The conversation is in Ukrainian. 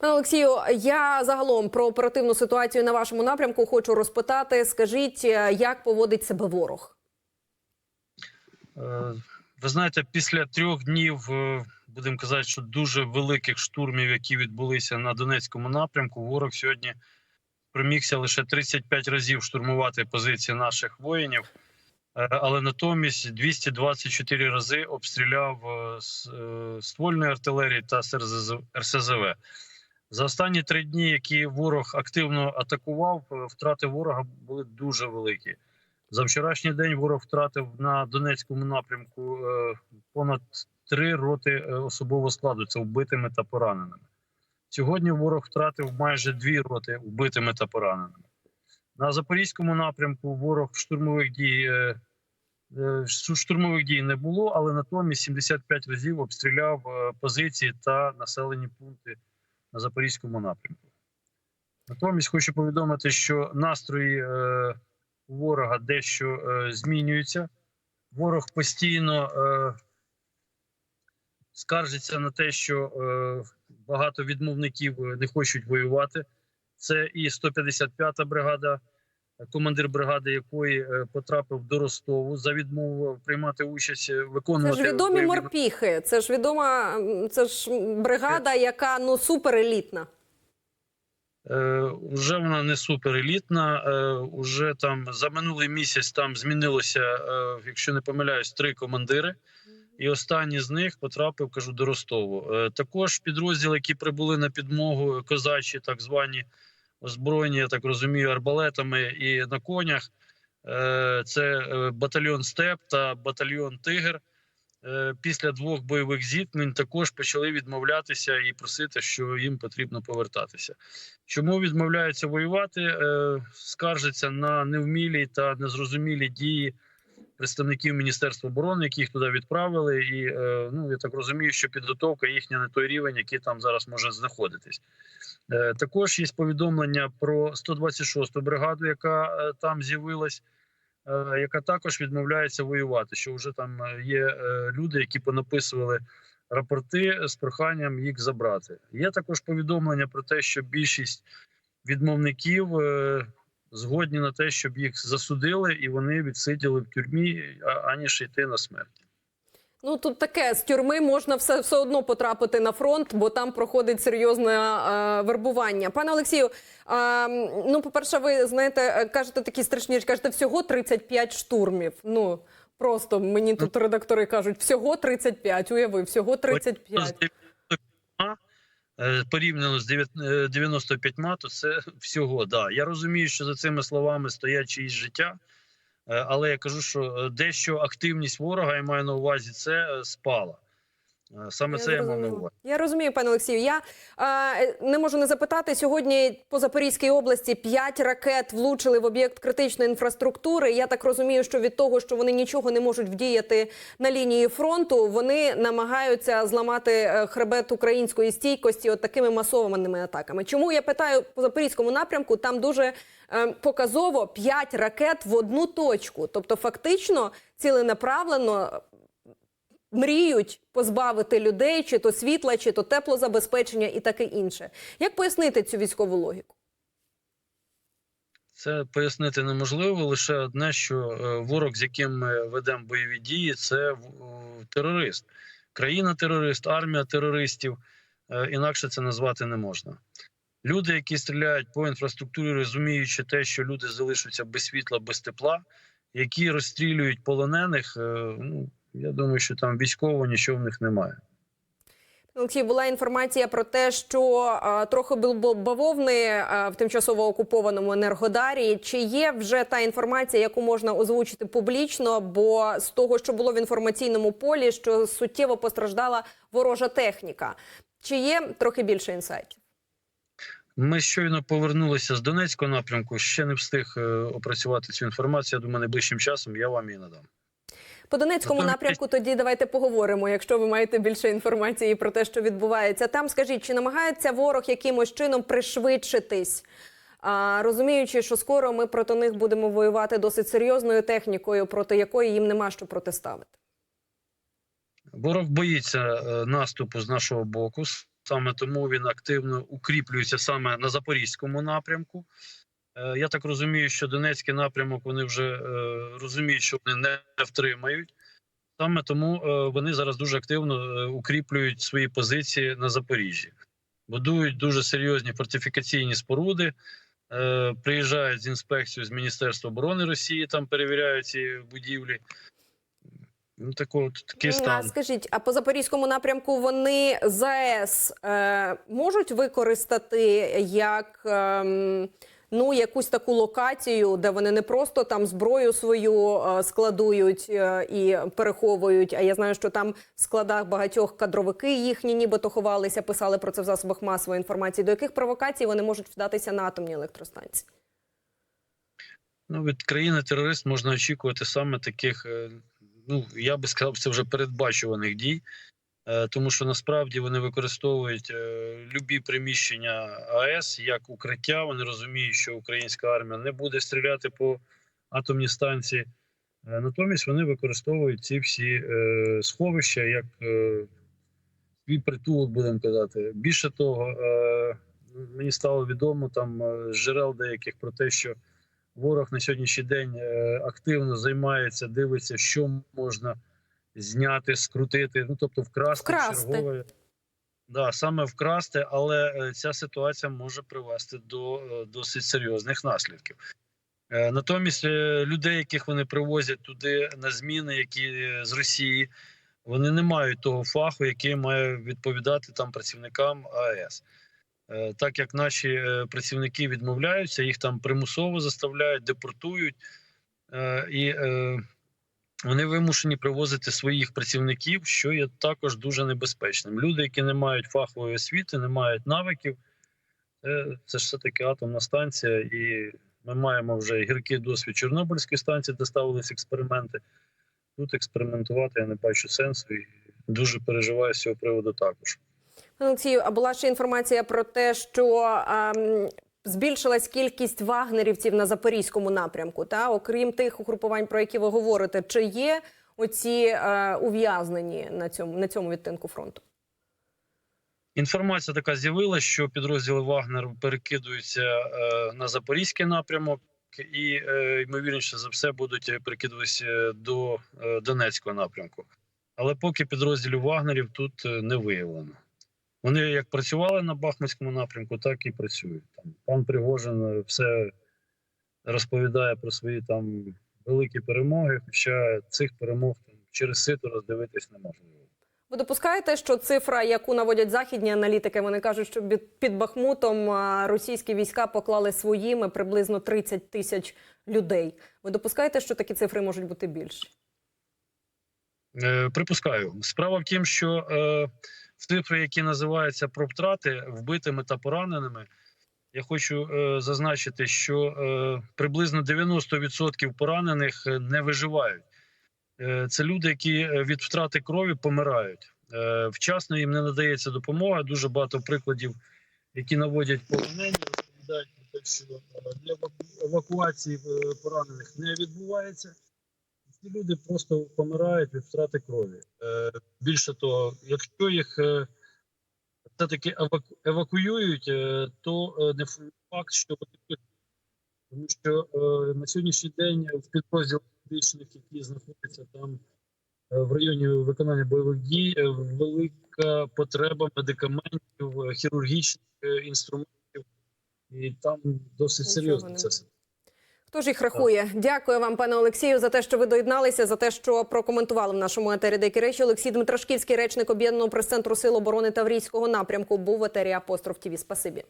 Пане Олексію, я загалом про оперативну ситуацію на вашому напрямку хочу розпитати. Скажіть, е, як поводить себе ворог? Е, Ви знаєте, після трьох днів, е, будемо казати, що дуже великих штурмів, які відбулися на Донецькому напрямку, ворог сьогодні примігся лише 35 разів штурмувати позиції наших воїнів, але натомість 224 рази обстріляв ствольної артилерії та РСЗВ. За останні три дні, які ворог активно атакував, е, втрати ворога були дуже великі. За вчорашній день ворог втратив на Донецькому напрямку е, понад три роти е, особового складу. Це вбитими та пораненими. Сьогодні ворог втратив майже дві роти вбитими та пораненими. На запорізькому напрямку ворог штурмових дій штурмових дій не було, але натомість 75 разів обстріляв позиції та населені пункти на запорізькому напрямку. Натомість хочу повідомити, що настрої е, у ворога дещо е, змінюються. Ворог постійно е, скаржиться на те, що багато відмовників не хочуть воювати. Це і 155-та бригада, командир бригади якої е, потрапив до Ростову за відмову приймати участь, е, Це виконувати ж відомі морпіхи. Це ж відома, це ж бригада, яка ну суперелітна. Е, Уже вона не суперелітна. Е, уже там за минулий місяць там змінилося, е, якщо не помиляюсь, три командири. І останній з них потрапив, кажу, до Ростову. Е, Також підрозділи, які прибули на підмогу, козачі, так звані озброєні, я так розумію, арбалетами і на конях. Е, Це е, батальйон Степ та батальйон Тигр. Е, Після двох бойових зіткнень також почали відмовлятися і просити, що їм потрібно повертатися. Чому відмовляються воювати? Скаржаться на невмілі та незрозумілі дії представників Міністерства оборони, які їх туди відправили. І е, ну я так розумію, що підготовка їхня не той рівень, який там зараз може знаходитись. Е, Також є повідомлення про 126-ту бригаду, яка е, там з'явилась. Яка також відмовляється воювати, що вже там є люди, які понаписували рапорти з проханням їх забрати. Є також повідомлення про те, що більшість відмовників згодні на те, щоб їх засудили, і вони відсиділи в тюрмі, аніж йти на смерть. Ну тут таке з тюрми можна все, все одно потрапити на фронт, бо там проходить серйозне е, вербування. Пане Олексію, е, ну по-перше, ви знаєте, е, кажете такі страшні речі, кажете, всього 35 штурмів. Ну просто мені тут редактори кажуть, всього 35, Уяви, всього 35. 95, е, Порівняно з дев'ят- е, 95, то це всього. Да. Я розумію, що за цими словами стоять чиїсь життя, е, але я кажу, що дещо активність ворога, я маю на увазі, це спала. Е, Саме це я мав на увазі. Я розумію, пане Олексію. Я е, не можу не запитати сьогодні по Запорізькій області 5 ракет влучили в об'єкт критичної інфраструктури. Я так розумію, що від того, що вони нічого не можуть вдіяти на лінії фронту, вони намагаються зламати е, хребет української стійкості от такими масованими атаками. Чому я питаю по запорізькому напрямку? Там дуже е, показово 5 ракет в одну точку, тобто фактично ціленаправлено мріють позбавити людей чи то світла, чи то теплозабезпечення і таке інше. Як пояснити цю військову логіку? Це пояснити неможливо. Лише одне, що е, ворог, з яким ми ведемо бойові дії, це е, терорист, країна-терорист, армія терористів. Е, Інакше це назвати не можна. Люди, які стріляють по інфраструктурі, розуміючи те, що люди залишаться без світла, без тепла, які розстрілюють полонених. Ну я думаю, що там військового нічого в них немає. Олексій, була інформація про те, що а, трохи було бавовни а, в тимчасово окупованому енергодарі. Чи є вже та інформація, яку можна озвучити публічно? Бо з того, що було в інформаційному полі, що суттєво постраждала ворожа техніка. Чи є трохи більше інсайтів? Ми щойно повернулися з Донецького напрямку. Ще не встиг е, опрацювати цю інформацію. Я думаю, найближчим часом я вам її надам. По Донецькому Готові? напрямку тоді давайте поговоримо, якщо ви маєте більше інформації про те, що відбувається. Там скажіть, чи намагається ворог якимось чином пришвидшитись, а, розуміючи, що скоро ми проти них будемо воювати досить серйозною технікою, проти якої їм нема що протиставити? Ворог боїться е, наступу з нашого боку. Саме тому він активно укріплюється саме на запорізькому напрямку. Е, Я так розумію, що Донецький напрямок вони вже е, розуміють, що вони не втримають. Саме тому е, вони зараз дуже активно е, укріплюють свої позиції на Запоріжжі. Будують дуже серйозні фортифікаційні споруди. Е, Приїжджають з інспекцією з Міністерства оборони Росії, там перевіряють ці будівлі. Ну, тако, такий А стан. скажіть, а по запорізькому напрямку вони ЗАЕС е, можуть використати як ем, ну якусь таку локацію, де вони не просто там зброю свою е, складують е, і переховують. А я знаю, що там в складах багатьох кадровики їхні нібито ховалися, писали про це в засобах масової інформації. До яких провокацій вони можуть вдатися на атомні електростанції? Ну, від країни-терорист можна очікувати саме таких, е, ну я би сказав, це вже передбачуваних дій, тому що насправді вони використовують е, любі приміщення АЕС як укриття. Вони розуміють, що українська армія не буде стріляти по атомній станції. Е, Натомість вони використовують ці всі е, сховища як е, свій притулок, будемо казати. Більше того, е, мені стало відомо там е, з джерел деяких про те, що ворог на сьогоднішній день е, активно займається, дивиться, що можна зняти, скрутити, ну тобто вкрасти, Вкрасти. чергове. Да, саме вкрасти, але е, ця ситуація може привести до е, досить серйозних наслідків. Е, Натомість людей, яких вони привозять туди на зміни, які з Росії, вони не мають того фаху, який має відповідати там працівникам АЕС. Так як наші працівники відмовляються, їх там примусово заставляють, депортують, і вони вимушені привозити своїх працівників, що є також дуже небезпечним. Люди, які не мають фахової освіти, не мають навиків, це, це ж все таки атомна станція, і ми маємо вже гіркий досвід Чорнобильської станції, де ставились експерименти. Тут експериментувати я не бачу сенсу і дуже переживаю з цього приводу також. Олексію, а була ще інформація про те, що ем, збільшилась кількість вагнерівців на запорізькому напрямку. Та окрім тих угрупувань, про які ви говорите, чи є оці е, ув'язнені на цьому на цьому відтинку фронту? Інформація така з'явилася, що підрозділи Вагнер перекидуються е, на запорізький напрямок, і е, ймовірніше за все будуть перекидуватися до е, Донецького напрямку. Але поки підрозділів Вагнерів тут е, не виявлено. Вони як працювали на Бахмутському напрямку, так і працюють. Там пан Пригожин е, все розповідає про свої там великі перемоги, хоча цих перемог там через сито роздивитись неможливо. Ви допускаєте, що цифра, яку наводять західні аналітики, вони кажуть, що під- під Бахмутом російські війська поклали своїми приблизно 30 тисяч людей. Ви допускаєте, що такі цифри можуть бути більші? Е, Припускаю. Справа в тім, що е, цифри, які називаються про втрати вбитими та пораненими, я хочу е, зазначити, що е, приблизно 90% поранених е, не виживають. Е, це люди, які е, від втрати крові помирають. Е, вчасно їм не надається допомога. Дуже багато прикладів, які наводять полонені, розповідають про те, що е, для евакуації поранених не відбувається. Ці люди просто помирають від втрати крові. Е, більше того, якщо їх е, все-таки еваку- евакуюють, е, то е, не факт, що вони тому що на сьогоднішній день в підрозділах медичних, які знаходяться там в районі виконання бойових дій, велика потреба медикаментів, хірургічних інструментів, і там досить серйозно це все. Хто ж їх рахує? Дякую вам, пане Олексію, за те, що ви доєдналися, за те, що прокоментували в нашому етері деякі речі. Олексій Дмитрашківський, речник об'єднаного прес-центру Сил оборони Таврійського напрямку, був в етері Апостроф ТІВІ. Спасибі.